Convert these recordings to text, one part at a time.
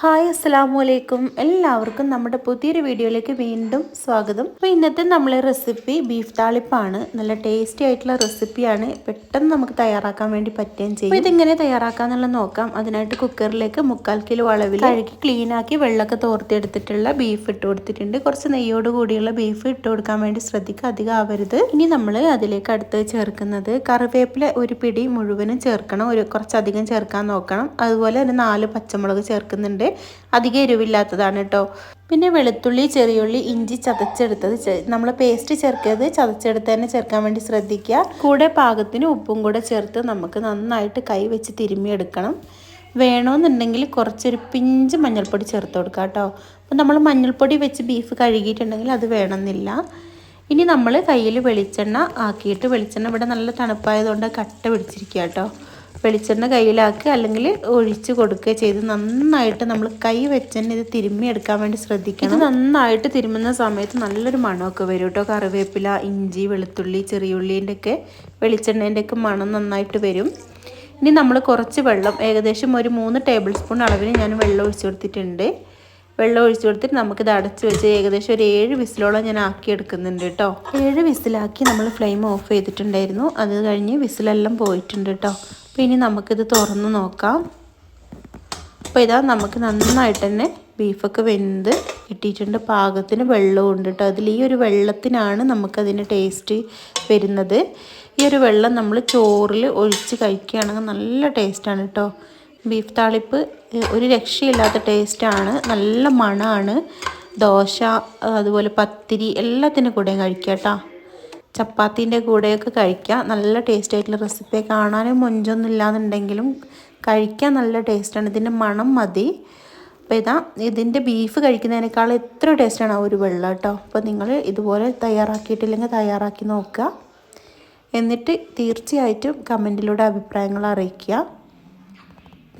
Hi അസ്സാം വലൈക്കും എല്ലാവർക്കും നമ്മുടെ പുതിയൊരു വീഡിയോയിലേക്ക് വീണ്ടും സ്വാഗതം. അപ്പോൾ ഇന്നത്തെ നമ്മളെ റെസിപ്പി ബീഫ് താളിപ്പാണ്. നല്ല ടേസ്റ്റി ആയിട്ടുള്ള റെസിപ്പിയാണ്. പെട്ടെന്ന് നമുക്ക് തയ്യാറാക്കാൻ വേണ്ടി പറ്റുകയും ചെയ്യും. ഇതെങ്ങനെ തയ്യാറാക്കാന്നുള്ളത് നോക്കാം. അതിനായിട്ട് കുക്കറിലേക്ക് മുക്കാൽ കിലോ അളവിൽ കഴുകി ക്ലീനാക്കി വെള്ളമൊക്കെ തോർത്തിയെടുത്തിട്ടുള്ള ബീഫ് ഇട്ട് കൊടുത്തിട്ടുണ്ട്. കുറച്ച് നെയ്യോട് കൂടിയുള്ള ബീഫ് ഇട്ട് കൊടുക്കാൻ വേണ്ടി ശ്രദ്ധിക്കുക. അധികം ആവരുത്. ഇനി നമ്മൾ അതിലേക്ക് അടുത്ത് ചേർക്കുന്നത് കറിവേപ്പില ഒരു പിടി മുഴുവനും ചേർക്കണം. ഒരു കുറച്ചധികം ചേർക്കാൻ നോക്കണം. അതുപോലെ ഒരു നാല് പച്ചമുളക് ചേർക്കുന്നുണ്ട്. അധികം എരിവില്ലാത്തതാണ് കേട്ടോ. പിന്നെ വെളുത്തുള്ളി ചെറിയുള്ളി ഇഞ്ചി ചതച്ചെടുത്തത് നമ്മൾ പേസ്റ്റ് ചേർക്കരുത്. ചതച്ചെടുത്ത് തന്നെ ചേർക്കാൻ വേണ്ടി ശ്രദ്ധിക്കുക. കൂടെ പാകത്തിന് ഉപ്പും കൂടെ ചേർത്ത് നമുക്ക് നന്നായിട്ട് കൈ വെച്ച് തിരുമ്മിയെടുക്കണം. വേണമെന്നുണ്ടെങ്കിൽ കുറച്ചൊരു പിഞ്ച് മഞ്ഞൾപ്പൊടി ചേർത്ത് കൊടുക്കാം കേട്ടോ. അപ്പോൾ നമ്മൾ മഞ്ഞൾപ്പൊടി വെച്ച് ബീഫ് കഴുകിയിട്ടുണ്ടെങ്കിൽ അത് വേണമെന്നില്ല. ഇനി നമ്മൾ കയ്യിൽ വെളിച്ചെണ്ണ ആക്കിയിട്ട് വെളിച്ചെണ്ണ ഇവിടെ നല്ല തണുപ്പായതുകൊണ്ട് കട്ട പിടിച്ചിരിക്കുക കേട്ടോ. വെളിച്ചെണ്ണ കയ്യിലാക്കുക അല്ലെങ്കിൽ ഒഴിച്ച് കൊടുക്കുക ചെയ്ത് നന്നായിട്ട് നമ്മൾ കൈ വെച്ചെണ്ണ ഇത് തിരുമ്മി എടുക്കാൻ വേണ്ടി ശ്രദ്ധിക്കണം. ഇത് നന്നായിട്ട് തിരുമുന്ന സമയത്ത് നല്ലൊരു മണമൊക്കെ വരും കേട്ടോ. കറിവേപ്പില ഇഞ്ചി വെളുത്തുള്ളി ചെറിയുള്ളീന്റെ ഒക്കെ വെളിച്ചെണ്ണേന്റെ ഒക്കെ മണം നന്നായിട്ട് വരും. ഇനി നമ്മൾ കുറച്ച് വെള്ളം ഏകദേശം ഒരു മൂന്ന് ടേബിൾ സ്പൂൺ അളവിന് ഞാൻ വെള്ളം ഒഴിച്ചു കൊടുത്തിട്ടുണ്ട്. വെള്ളം ഒഴിച്ചു കൊടുത്തിട്ട് നമുക്കിത് അടച്ചു വെച്ച് ഏകദേശം ഒരു ഏഴ് വിസിലോളം ഞാൻ ആക്കി എടുക്കുന്നുണ്ട് കേട്ടോ. ഏഴ് വിസിലാക്കി നമ്മൾ ഫ്ലെയിം ഓഫ് ചെയ്തിട്ടുണ്ടായിരുന്നു. അത് കഴിഞ്ഞ് വിസിലെല്ലാം പോയിട്ടുണ്ട് കേട്ടോ. അപ്പോൾ ഇനി നമുക്കിത് തുറന്ന് നോക്കാം. അപ്പോൾ ഇതാ നമുക്ക് നന്നായിട്ട് തന്നെ ബീഫൊക്കെ വെന്ത് കിട്ടിയിട്ടുണ്ട്. പാകത്തിന് വെള്ളവും ഉണ്ട് കേട്ടോ. അതിൽ ഈ ഒരു വെള്ളത്തിനാണ് നമുക്കതിന് ടേസ്റ്റ് വരുന്നത്. ഈ ഒരു വെള്ളം നമ്മൾ ചോറിൽ ഒഴിച്ച് കഴിക്കുകയാണെങ്കിൽ നല്ല ടേസ്റ്റാണ് കേട്ടോ. ബീഫ് താളിപ്പ് ഒരു രക്ഷയില്ലാത്ത ടേസ്റ്റാണ്. നല്ല മണമാണ്. ദോശ അതുപോലെ പത്തിരി എല്ലാത്തിനും കൂടെയും കഴിക്കാം കേട്ടോ. ചപ്പാത്തീന്റെ കൂടെയൊക്കെ കഴിക്കാം നല്ല ടേസ്റ്റ് ആയിട്ടുള്ള റെസിപ്പി കാണാനും മൊഞ്ചൊന്നും ഇല്ലാന്നുണ്ടെങ്കിലും കഴിക്കാൻ നല്ല ടേസ്റ്റാണ് ഇതിന്റെ മണം മതി. അപ്പോൾ ഇതാ ഇതിന്റെ ബീഫ് കഴിക്കുന്നതിനേക്കാൾ എത്ര ടേസ്റ്റാണ് ആ ഒരു വെള്ളം കേട്ടോ. അപ്പോൾ നിങ്ങൾ ഇതുപോലെ തയ്യാറാക്കിയിട്ടില്ലെങ്കിൽ തയ്യാറാക്കി നോക്കുക. എന്നിട്ട് തീർച്ചയായിട്ടും കമന്റിലൂടെ അഭിപ്രായങ്ങൾ അറിയിക്കുക.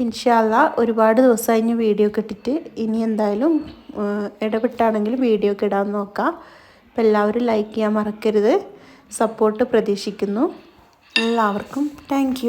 ഇൻഷാല്ല ഒരുപാട് ദിവസം കഴിഞ്ഞ് വീഡിയോ കിട്ടിയിട്ട് ഇനി എന്തായാലും ഇടപെട്ടാണെങ്കിലും വീഡിയോ ഒക്കെ ഇടാൻ നോക്കാം. അപ്പോൾ എല്ലാവരും ലൈക്ക് ചെയ്യാൻ മറക്കരുത്. സപ്പോർട്ട് പ്രതീക്ഷിക്കുന്നു. എല്ലാവർക്കും താങ്ക്